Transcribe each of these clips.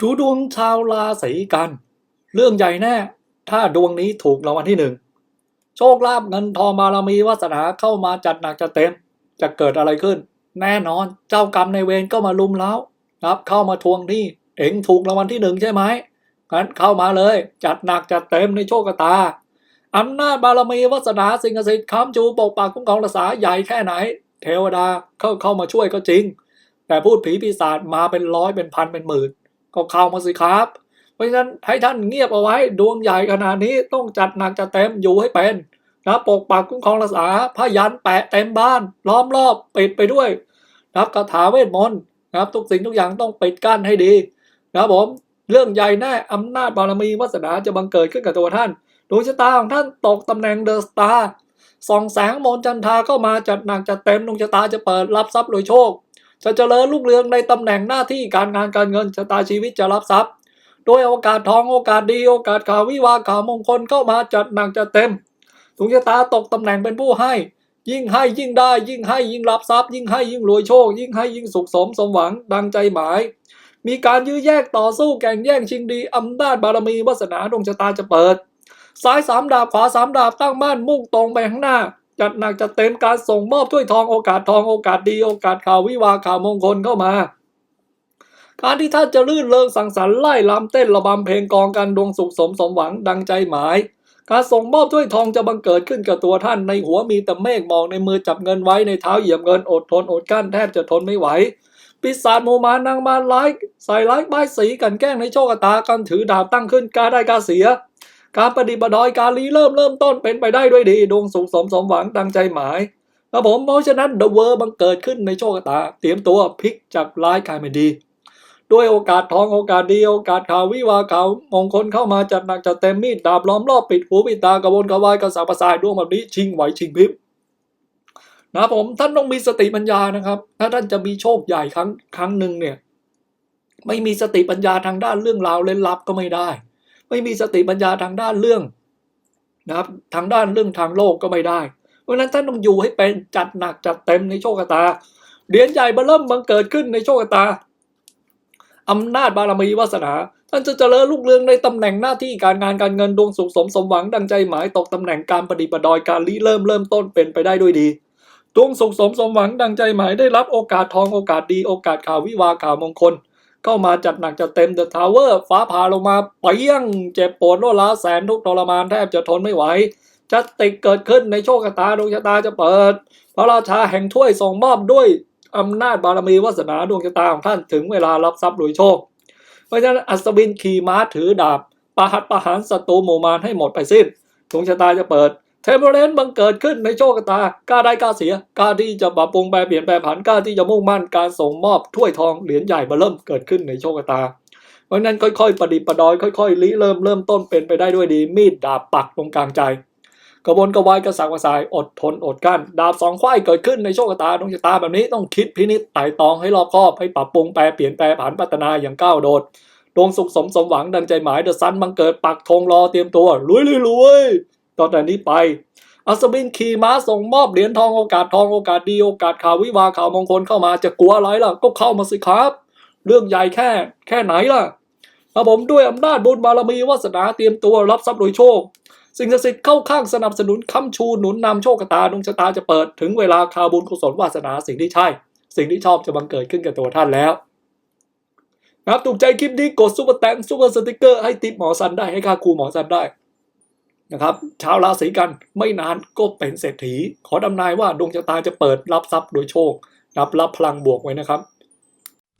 ดูดวงชาวราศีกัน เรื่องใหญ่แน่ ถ้าดวงนี้ถูกรางวัลที่หนึ่งโชคลาภเงินทองบารมีวาสนาเข้ามาจัดหนักจัดเต็ม จะเกิดอะไรขึ้น แน่นอนเจ้ากรรมในเวรก็มาลุมเล้าครับเข้ามาทวงหนี้เอ็งถูกรางวัลที่หนึ่งใช่ไหมงั้นเข้ามาเลย จัดหนักจัดเต็มในโชคตาอำนาจบารมีวาสนาสิ่งศักดิ์สิทธิ์ค้ำจูปกปักคุ้มครองรักษาใหญ่แค่ไหน เทวดาเข้าเข้ามาช่วยก็จริง แต่พูดผีปีศาจมาเป็นร้อยเป็นพันเป็นหมื่น ก็เข้ามาสิครับ เพราะฉะนั้นให้ท่านเงียบเอาไว้ดวงใหญ่ขนาดนี้ต้องจัดหนักจัดเต็มอยู่ให้เป็นนะปกปักคุ้มครองรักษาพยันแปะเต็มบ้านล้อมรอบปิดไปด้วยนะครับคาถาเวทมนต์นะครับทุกสิ่งทุกอย่างต้องปิดกั้นให้ดีนะครับผมเรื่องใหญ่แน่อำนาจบารมีวาสนาจะบังเกิดขึ้นกับตัวท่านดวงชะตาของท่านตกตำแหน่งเดอะสตาร์ส่องแสงมนต์จันทาเข้ามาจัดหนักจัดเต็มดวงชะตาจะเปิดรับทรัพย์โดยโชค จะเจริญรุ่งเรืองในตำแหน่งหน้าที่การงานการเงินชะตาชีวิตจะรับทรัพย์ โดยโอกาสทองโอกาสดีโอกาสข่าววิวาข่าวมงคลเข้ามาจัดหนักจัดเต็มดวงชะตาตกตำแหน่งเป็นผู้ให้ ยิ่งให้ยิ่งได้ ยิ่งให้ยิ่งรับทรัพย์ ยิ่งให้ยิ่งรวยโชค ยิ่งให้ยิ่งสุขสมสมหวังดังใจหมาย มีการยื้อแยกต่อสู้แข่งแย่งชิงดีอำนาจบารมีวาสนาดวงชะตาจะเปิดซ้ายสามดาบขวาสามดาบตั้งมั่นมุ่งตรงไปข้างหน้า จัดหนักจัดเต็มการส่งมอบถ้วยทองโอกาสทองโอกาสดีโอกาสข่าววิวาข่าวมงคลเข้ามา การที่ท่านจะลื่นเริงสังสรรค์ไล่ลำเต้นระบำเพลงกองกันดวงสุขสมสมหวังดังใจหมาย การส่งมอบถ้วยทองจะบังเกิดขึ้นกับตัวท่านในหัวมีแต่เมฆมอกในมือจับเงินไว้ในเท้าเหยียบเงินอดทนอดกั้นแทบจะทนไม่ไหวปีศาจโมมานางมารร้ายใส่ร้ายป้ายสีกันแกล้งในโชคชะตากันถือดาบตั้งขึ้นกาได้กาเสีย การปฏิบัติดอยการลีเริ่มเริ่มต้นเป็นไปได้ด้วยดีดวงสุขสมสมหวังดังใจหมายครับผมเพราะฉะนั้นเดอะเวอร์บังเกิดขึ้นในโชคชะตา เตรียมตัวพลิกจากร้ายกลายเป็นดี ด้วยโอกาสทองโอกาสดีโอกาสข่าววิวาข่าวมงคลเข้ามาจัดหนักจัดเต็มมีดดาบล้อมรอบปิดหูปิดตากระวนกระวายกระสับกระส่ายดวงแบบนี้ชิงไหวชิงพริบนะผมท่านต้องมีสติปัญญานะครับ ถ้าท่านจะมีโชคใหญ่ครั้งครั้งหนึ่งเนี่ย ไม่มีสติปัญญาทางด้านเรื่องราวเล่นลับก็ไม่ได้ ไม่มีสติปัญญาทางด้านเรื่องนะครับทางด้านเรื่องทางโลกก็ไม่ได้ เพราะฉะนั้นท่านต้องอยู่ให้เป็นจัดหนักจัดเต็มในโชคชะตาเหรียญใหญ่มาเริ่มบังเกิดขึ้นในโชคชะตาอำนาจบารมีวาสนา ท่านจะเจริญรุ่งเรืองในตำแหน่งหน้าที่การงานการเงินดวงสุขสมสมหวังดังใจหมายตกตำแหน่งการปฏิบัติดอยการริเริ่มเริ่มต้นเป็นไปได้ด้วยดีดวงสุขสมสมหวังดังใจหมายได้รับโอกาสทองโอกาสดีโอกาสข่าววิวาข่าวมงคล เข้ามาจัดหนักจัดเต็มเดอะทาวเวอร์ฟ้าผ่าลงมาเปี้ยง เจ็บปวดรวดร้าวแสนทุกทรมานแทบจะทนไม่ไหวจะติดเกิดขึ้นในโชคชะตาดวงชะตาจะเปิด พระราชาแห่งถ้วยส่งมอบด้วยอำนาจบารมีวาสนาดวงชะตาของท่านถึงเวลารับทรัพย์รวยโชค เพราะฉะนั้นอัศวินขี่ม้าถือดาบประหัตประหารศัตรูหมู่มารให้หมดไปสิ้นดวงชะตาจะเปิด เทมเพลนบังเกิดขึ้นในโชคชะตากล้าได้กล้าเสียกล้าที่จะปรับปรุงแปลเปลี่ยนแปลผันกล้าที่จะมุ่งมั่นการส่งมอบถ้วยทองเหรียญใหญ่มาเริ่มเกิดขึ้นในโชคชะตา เพราะนั้นค่อยๆ ประดิษฐ์ประดอย ค่อยๆริเริ่มเริ่มต้นเป็นไปได้ด้วยดี มีดดาบปักตรงกลางใจ กระวนกระวายกระสับกระสายอดทนอดกั้นดาบสองควายเกิดขึ้นในโชคชะตาดวงชะตาแบบนี้ต้องคิดพินิจไต่ตองให้รอบคอบให้ปรับปรุงแปลเปลี่ยนแปลผันพัฒนาอย่างก้าวโดดดวงสุขสมสมหวังดังใจหมายเดอะซันบังเกิดปักธงรอเตรียมตัวรวยรวยรวย ตอนแต่นี้ไป อัศวินขี่ม้าส่งมอบเหรียญทองโอกาสทองโอกาสดีโอกาสข่าววิวาข่าวมงคลเข้ามาจะกลัวอะไรล่ะ ก็เข้ามาสิครับ เรื่องใหญ่แค่แค่ไหนล่ะครับผมด้วยอำนาจบุญบารมีวาสนาเตรียมตัวรับทรัพย์โดยโชค สิ่งศักดิ์สิทธิ์เข้าข้างสนับสนุนค้ำชูหนุนนำโชคตาดวงชะตาจะเปิดถึงเวลาข่าวบุญกุศลวาสนาสิ่งที่ใช่ สิ่งที่ชอบจะบังเกิดขึ้นกับตัวท่านแล้วนะครับถูกใจคลิปนี้กดซุปเปอร์แตงซุปเปอร์สติกเกอร์ให้ติปหมอซันได้ให้ค่าครูหมอซันได้ นะครับชาวราศีกันไม่นานก็เป็นเศรษฐี ขอดำนายว่าดวงชะตาจะเปิดรับทรัพย์โดยโชครับรับพลังบวกไว้นะครับ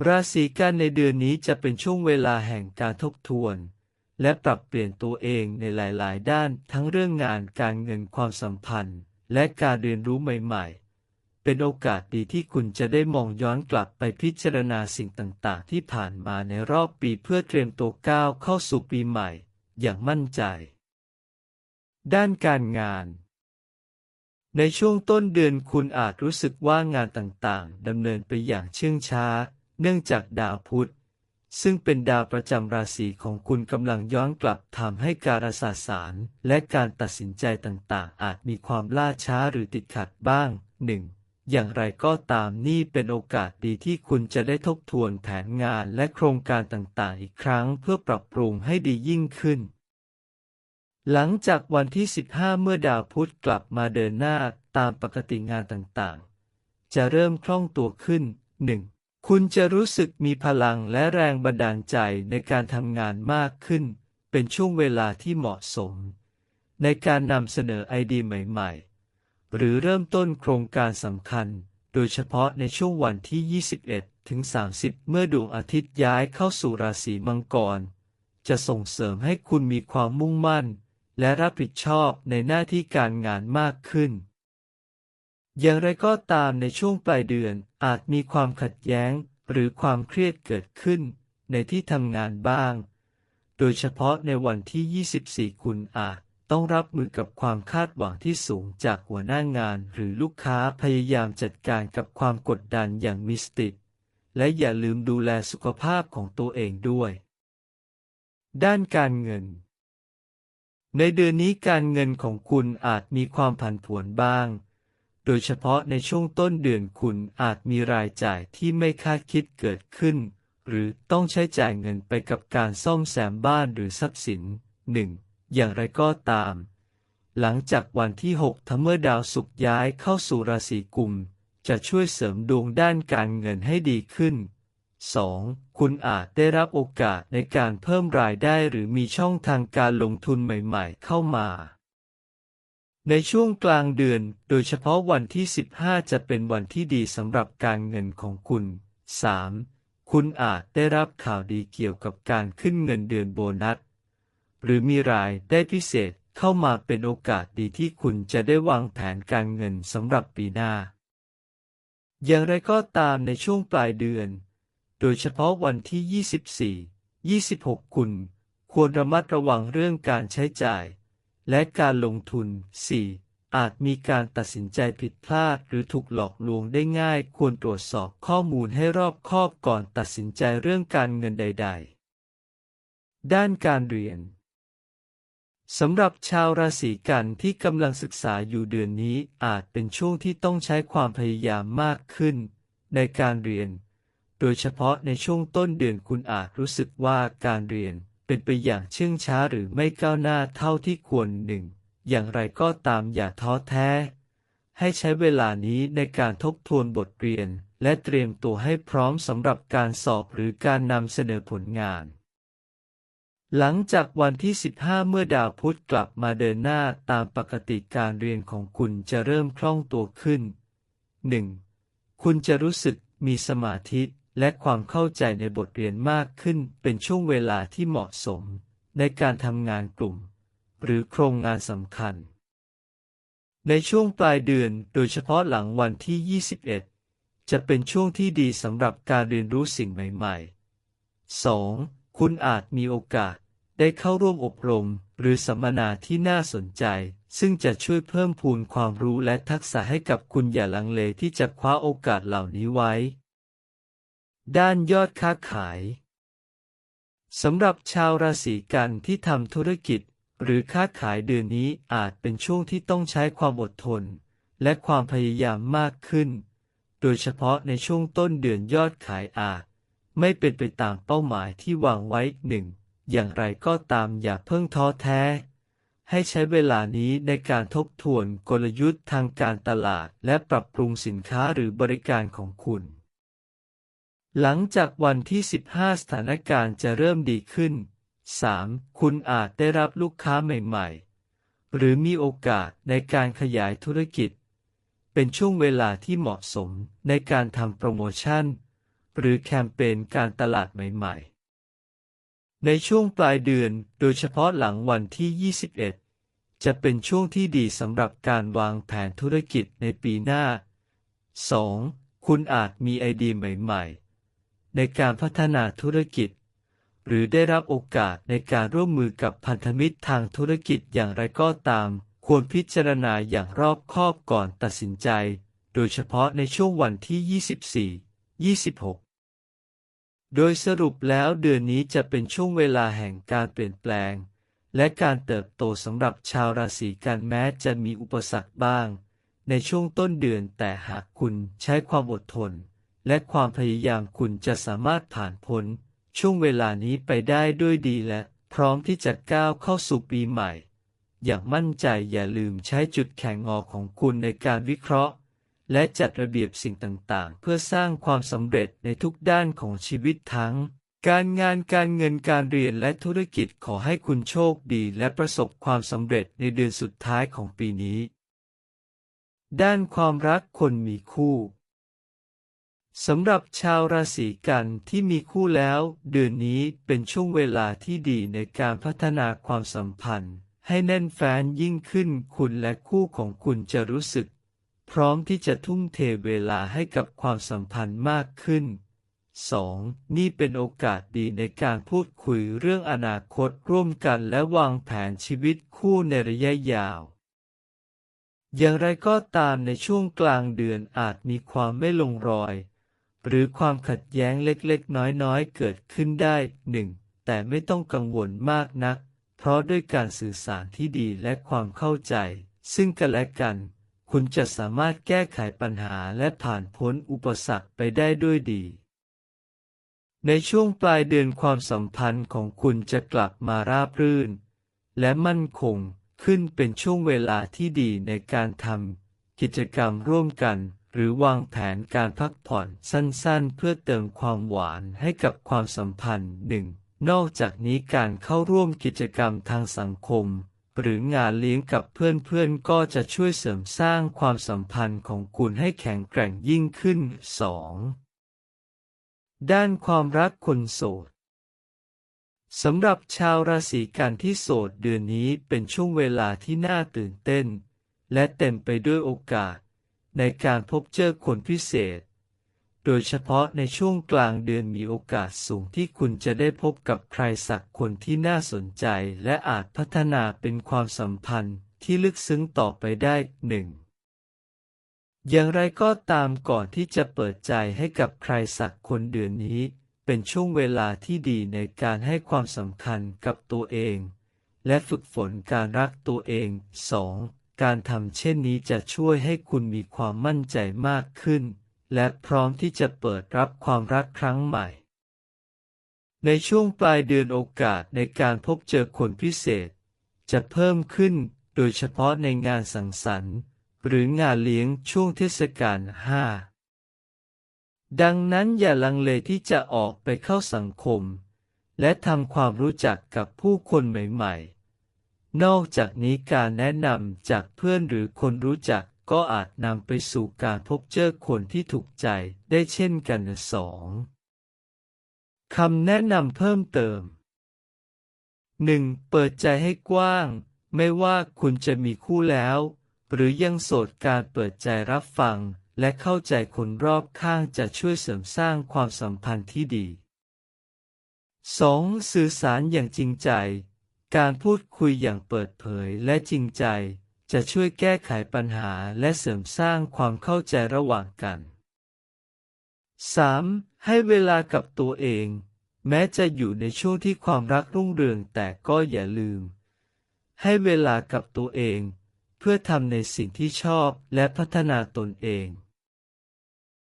ราศีกันในเดือนนี้จะเป็นช่วงเวลาแห่งการทบทวน และปรับเปลี่ยนตัวเองในหลาย ๆ ด้านทั้งเรื่องงานการเงินความสัมพันธ์ และการเรียนรู้ใหม่ ๆ เป็นโอกาสดีที่คุณจะได้มองย้อนกลับไปพิจารณาสิ่งต่าง ๆ ที่ผ่านมาในรอบปีเพื่อเตรียมตัวก้าวเข้าสู่ปีใหม่ อย่างมั่นใจ ด้านการงาน ในช่วงต้นเดือนคุณอาจรู้สึกว่างานต่างๆดำเนินไปอย่างเชื่องช้า เนื่องจากดาวพุธ ซึ่งเป็นดาวประจำราศีของคุณกำลังย้อนกลับทำให้การสื่อสาร และการตัดสินใจต่างๆ อาจมีความล่าช้าหรือติดขัดบ้าง 1. อย่างไรก็ตามนี่เป็นโอกาสดีที่คุณจะได้ทบทวนแผนงานและโครงการต่างๆ อีกครั้งเพื่อปรับปรุงให้ดียิ่งขึ้น หลังจากวันที่ 15 เมื่อดาวพุธกลับมาเดินหน้าตามปกติงานต่างๆ จะเริ่มคล่องตัวขึ้น 1. คุณจะรู้สึกมีพลังและแรงบันดาลใจในการทำงานมากขึ้น เป็นช่วงเวลาที่เหมาะสม ในการนำเสนอไอเดียใหม่ๆ หรือเริ่มต้นโครงการสำคัญ โดยเฉพาะในช่วงวันที่ 21 ถึง 30 เมื่อดวงอาทิตย์ย้ายเข้าสู่ราศีมังกร จะส่งเสริมให้คุณมีความมุ่งมั่น และรับผิดชอบในหน้าที่การงานมากขึ้น อย่างไรก็ตามในช่วงปลายเดือนอาจมีความขัดแย้งหรือความเครียดเกิดขึ้นในที่ทำงานบ้าง โดยเฉพาะในวันที่ 24 คุณอาจต้องรับมือกับความคาดหวังที่สูงจากหัวหน้างานหรือลูกค้าพยายามจัดการกับความกดดันอย่างมีสติและอย่าลืมดูแลสุขภาพของตัวเองด้วย ด้านการเงิน ในเดือนนี้การเงินของคุณอาจมีความผันผวนบ้าง โดยเฉพาะในช่วงต้นเดือนคุณอาจมีรายจ่ายที่ไม่คาดคิดเกิดขึ้น หรือต้องใช้จ่ายเงินไปกับการซ่อมแซมบ้านหรือทรัพย์สินหนึ่งอย่างไรก็ตาม หลังจากวันที่6ทั้งเมื่อดาวศุกร์ย้ายเข้าสู่ราศีกุม จะช่วยเสริมดวงด้านการเงินให้ดีขึ้น 2. คุณอาจได้รับโอกาสในการเพิ่มรายได้หรือมีช่องทางการลงทุนใหม่ๆ เข้ามา ในช่วงกลางเดือน โดยเฉพาะวันที่ 15 จะเป็นวันที่ดีสำหรับการเงินของคุณ 3. คุณอาจได้รับข่าวดีเกี่ยวกับการขึ้นเงินเดือนโบนัส หรือมีรายได้พิเศษเข้ามาเป็นโอกาสดีที่คุณจะได้วางแผนการเงินสำหรับปีหน้า อย่างไรก็ตามในช่วงปลายเดือน โดยเฉพาะวันที่ 24 26 คุณ ควรระมัดระวังเรื่องการใช้จ่าย และการลงทุน 4. อาจมีการตัดสินใจผิดพลาดหรือถูกหลอกลวงได้ง่าย ควรตรวจสอบข้อมูลให้รอบคอบก่อนตัดสินใจเรื่องการเงินใด ๆ ด้านการเรียนสำหรับชาวราศีกันที่กำลังศึกษาอยู่เดือนนี้อาจเป็นช่วงที่ต้องใช้ความพยายามมากขึ้น ในการเรียน ดยเฉพาะในช่วงต้นเดือนคุณอาจรู้สึกว่าการเรียนเป็นไปอย่างเชื่องช้าหรือไม่ก้าวหน้าเท่าที่ควรหนึ่ง อย่างไรก็ตามอย่าท้อแท้ ให้ใช้เวลานี้ในการทบทวนบทเรียน และเตรียมตัวให้พร้อมสำหรับการสอบหรือการนำเสนอผลงาน หลังจากวันที่ 15 เมื่อดาวพุธกลับมาเดินหน้าตามปกติการเรียนของคุณจะเริ่มคล่องตัวขึ้น 1. คุณจะรู้สึกมีสมาธิ และความเข้าใจในบทเรียนมากขึ้นเป็นช่วงเวลาที่เหมาะสม ในการทำงานกลุ่ม หรือโครงงานสำคัญ ในช่วงปลายเดือนโดยเฉพาะหลังวันที่ 21 จะเป็นช่วงที่ดีสำหรับการเรียนรู้สิ่งใหม่ ๆ 2. คุณอาจมีโอกาสได้เข้าร่วมอบรมหรือสัมมนาที่น่าสนใจ ซึ่งจะช่วยเพิ่มพูนความรู้และทักษะให้กับคุณอย่าลังเลที่จะคว้าโอกาสเหล่านี้ไว้ ด้านยอดค้าขายสำหรับชาวราศีกันที่ทำธุรกิจ หรือค้าขายเดือนนี้อาจเป็นช่วงที่ต้องใช้ความอดทน และความพยายามมากขึ้น โดยเฉพาะในช่วงต้นเดือนยอดขายอาจ ไม่เป็นไปตามเป้าหมายที่วางไว้หนึ่งอย่างไรก็ตามอย่าเพิ่งท้อแท้ ให้ใช้เวลานี้ในการทบทวนกลยุทธ์ทางการตลาด และปรับปรุงสินค้าหรือบริการของคุณ หลังจากวันที่ 15 สถานการณ์จะเริ่มดีขึ้น 3. คุณอาจได้รับลูกค้าใหม่ๆ หรือมีโอกาสในการขยายธุรกิจ เป็นช่วงเวลาที่เหมาะสมในการทำโปรโมชั่น หรือแคมเปญการตลาดใหม่ๆ ในช่วงปลายเดือนโดยเฉพาะหลังวันที่ 21 จะเป็นช่วงที่ดีสำหรับการวางแผนธุรกิจในปีหน้า 2. คุณอาจมีไอเดียใหม่ๆ ในการพัฒนาธุรกิจ หรือได้รับโอกาสในการร่วมมือกับพันธมิตรทางธุรกิจอย่างไรก็ตาม ควรพิจารณาอย่างรอบคอบก่อนตัดสินใจ โดยเฉพาะในช่วงวันที่ 24 26 โดยสรุปแล้วเดือนนี้จะเป็นช่วงเวลาแห่งการเปลี่ยนแปลง และการเติบโตสำหรับชาวราศีกันแม้จะมีอุปสรรคบ้าง ในช่วงต้นเดือนแต่หากคุณใช้ความอดทน และความพยายามคุณจะสามารถผ่านพ้น ช่วงเวลานี้ไปได้ด้วยดีและพร้อมที่จะก้าวเข้าสู่ปีใหม่ อย่างมั่นใจอย่าลืมใช้จุดแข็งงอของคุณในการวิเคราะห์ และจัดระเบียบสิ่งต่างๆ เพื่อสร้างความสำเร็จในทุกด้านของชีวิตทั้ง การงานการเงินการเรียนและธุรกิจขอให้คุณโชคดีและประสบความสำเร็จในเดือนสุดท้ายของปีนี้ ด้านความรักคนมีคู่ สำหรับชาวราศีกันที่มีคู่แล้ว เดือนนี้เป็นช่วงเวลาที่ดีในการพัฒนาความสัมพันธ์ ให้แน่นแฟ้นยิ่งขึ้นคุณและคู่ของคุณจะรู้สึก พร้อมที่จะทุ่มเทเวลาให้กับความสัมพันธ์มากขึ้น 2. นี่เป็นโอกาสดีในการพูดคุยเรื่องอนาคตร่วมกันและวางแผนชีวิตคู่ในระยะยาวอย่างไรก็ตามในช่วงกลางเดือนอาจมีความไม่ลงรอย หรือความขัดแย้งเล็กๆ น้อยๆ เกิดขึ้นได้หนึ่งแต่ไม่ต้องกังวลมากนัก เพราะด้วยการสื่อสารที่ดีและความเข้าใจ ซึ่งกันและกัน คุณจะสามารถแก้ไขปัญหาและผ่านพ้นอุปสรรคไปได้ด้วยดี ในช่วงปลายเดือนความสัมพันธ์ของคุณจะกลับมาราบรื่น และมั่นคงขึ้นเป็นช่วงเวลาที่ดีในการทำกิจกรรมร่วมกัน หรือวางแผนการพักผ่อนสั้นๆ เพื่อเติมความหวานให้กับความสัมพันธ์หนึ่งนอกจากนี้การเข้าร่วมกิจกรรมทางสังคม หรืองานเลี้ยงกับเพื่อนๆ ก็จะช่วยเสริมสร้างความสัมพันธ์ของคุณให้แข็งแกร่งยิ่งขึ้น 2. ด้านความรักคนโสดสำหรับชาวราศีกันที่โสดเดือนนี้เป็นช่วงเวลาที่น่าตื่นเต้น และเต็มไปด้วยโอกาส ในการพบเจอคนพิเศษ โดยเฉพาะในช่วงกลางเดือนมีโอกาสสูงที่คุณจะได้พบกับใครสักคนที่น่าสนใจ และอาจพัฒนาเป็นความสัมพันธ์ที่ลึกซึ้งต่อไปได้หนึ่งอย่างไรก็ตามก่อนที่จะเปิดใจให้กับใครสักคนเดือนนี้ เป็นช่วงเวลาที่ดีในการให้ความสำคัญกับตัวเอง และฝึกฝนการรักตัวเอง 2. การทำเช่นนี้จะช่วยให้คุณมีความมั่นใจมากขึ้น และพร้อมที่จะเปิดรับความรักครั้งใหม่ ในช่วงปลายเดือนโอกาสในการพบเจอคนพิเศษ จะเพิ่มขึ้นโดยเฉพาะในงานสังสรรค์ หรืองานเลี้ยงช่วงเทศกาล5ดังนั้นอย่าลังเลที่จะออกไปเข้าสังคม และทำความรู้จักกับผู้คนใหม่ ๆ นอกจากนี้การแนะนำจากเพื่อนหรือคนรู้จักก็อาจนำไปสู่การพบเจอคนที่ถูกใจได้เช่นกันสองคำแนะนำเพิ่มเติม 1. เปิดใจให้กว้าง ไม่ว่าคุณจะมีคู่แล้ว หรือยังโสดการเปิดใจรับฟัง และเข้าใจคนรอบข้างจะช่วยเสริมสร้างความสัมพันธ์ที่ดี 2. สื่อสารอย่างจริงใจ การพูดคุยอย่างเปิดเผยและจริงใจ จะช่วยแก้ไขปัญหาและเสริมสร้างความเข้าใจระหว่างกัน 3. ให้เวลากับตัวเอง แม้จะอยู่ในช่วงที่ความรักรุ่งเรืองแต่ก็อย่าลืม ให้เวลากับตัวเอง เพื่อทำในสิ่งที่ชอบและพัฒนาตนเอง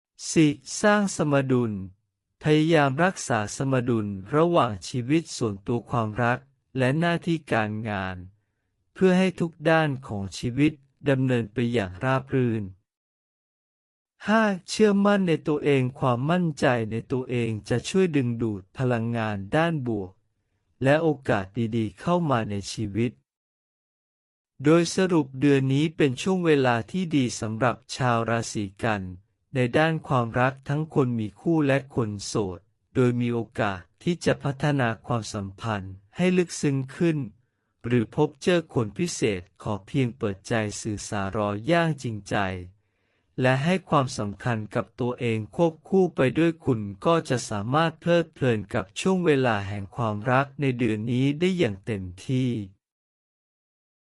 4. สร้างสมดุล พยายามรักษาสมดุลระหว่างชีวิตส่วนตัวความรัก และหน้าที่การงาน เพื่อให้ทุกด้านของชีวิตดำเนินไปอย่างราบรื่น 5. เชื่อมั่นในตัวเองความมั่นใจในตัวเองจะช่วยดึงดูดพลังงานด้านบวก และโอกาสดีๆ เข้ามาในชีวิต โดยสรุปเดือนนี้เป็นช่วงเวลาที่ดีสำหรับชาวราศีกัน ในด้านความรักทั้งคนมีคู่และคนโสด โดยมีโอกาสที่จะพัฒนาความสัมพันธ์ให้ลึกซึ้งขึ้น หรือพบเจอคนพิเศษขอเพียงเปิดใจสื่อสารรอย่างจริงใจ และให้ความสำคัญกับตัวเองควบคู่ไปด้วยคุณก็จะสามารถเพลิดเพลินกับช่วงเวลาแห่งความรักในเดือนนี้ได้อย่างเต็มที่